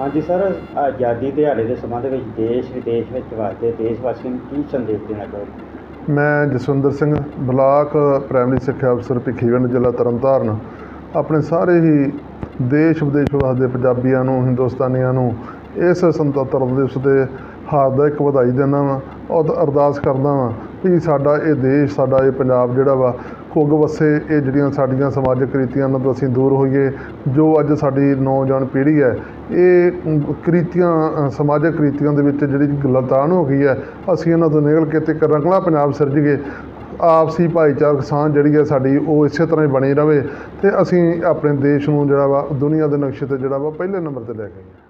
ਹਾਂਜੀ ਸਰ, ਆਜ਼ਾਦੀ ਦਿਹਾੜੇ ਦੇ ਸੰਬੰਧ ਵਿੱਚ ਦੇਸ਼, ਵਿਦੇਸ਼ ਵਿੱਚ ਵਸਦੇ ਦੇਸ਼ ਵਾਸੀਆਂ ਨੂੰ ਕੀ ਸੰਦੇਸ਼ ਦੇਣਾ ਚਾਹੋਗੇ? ਮੈਂ ਜਸਵਿੰਦਰ ਸਿੰਘ, ਬਲਾਕ ਪ੍ਰਾਇਮਰੀ ਸਿੱਖਿਆ ਅਫਸਰ ਭਿੱਖੀਵਿੰਡ ਜ਼ਿਲ੍ਹਾ ਤਰਨਤਾਰਨ। ਆਪਣੇ ਸਾਰੇ ਹੀ ਦੇਸ਼, ਵਿਦੇਸ਼ ਵਸਦੇ ਪੰਜਾਬੀਆਂ ਨੂੰ, ਹਿੰਦੁਸਤਾਨੀਆਂ ਨੂੰ ਇਸ ਸੁਤੰਤਰਤਾ ਦਿਵਸ ਦੇ ਹਾਰਦਿਕ ਵਧਾਈ ਦਿੰਦਾ ਵਾਂ ਔਰ ਅਰਦਾਸ ਕਰਦਾ ਵਾਂ ਵੀ ਸਾਡਾ ਇਹ ਦੇਸ਼, ਸਾਡਾ ਇਹ ਪੰਜਾਬ ਜਿਹੜਾ ਵਾ ਕੁੱਗ ਵਸੇ ਇਹ ਜਿਹੜੀਆਂ ਸਾਡੀਆਂ ਸਮਾਜਿਕ ਕ੍ਰਿਤੀਆਂ ਉਹਨਾਂ ਤੋਂ ਅਸੀਂ ਦੂਰ ਹੋਈਏ ਜੋ ਅੱਜ ਸਾਡੀ ਨੌਜਵਾਨ ਪੀੜ੍ਹੀ ਹੈ ਇਹ ਅਮ, ਕ੍ਰਿਤੀਆਂ ਸਮਾਜਿਕ ਕ੍ਰਿਤੀਆਂ ਦੇ ਵਿੱਚ ਜਿਹੜੀ ਗਲਤਾਨ ਹੋ ਗਈ ਹੈ ਅਸੀਂ ਇਹਨਾਂ ਤੋਂ ਨਿਕਲ ਕੇ ਤੇ ਇੱਕ ਰੰਗਲਾ ਪੰਜਾਬ ਸਿਰਜੀਏ। ਆਪਸੀ ਭਾਈਚਾਰਕ ਸਾਂਝ ਜਿਹੜੀ ਹੈ ਸਾਡੀ ਉਹ ਇਸੇ ਤਰ੍ਹਾਂ ਹੀ ਬਣੀ ਰਵੇ ਤੇ ਅਸੀਂ ਆਪਣੇ ਦੇਸ਼ ਨੂੰ ਜਿਹੜਾ ਵਾ ਦੁਨੀਆ ਦੇ ਨਕਸ਼ੇ ਤੇ ਜਿਹੜਾ ਵਾ ਪਹਿਲੇ ਨੰਬਰ ਤੇ ਲੈ ਕੇ ਆਈਏ।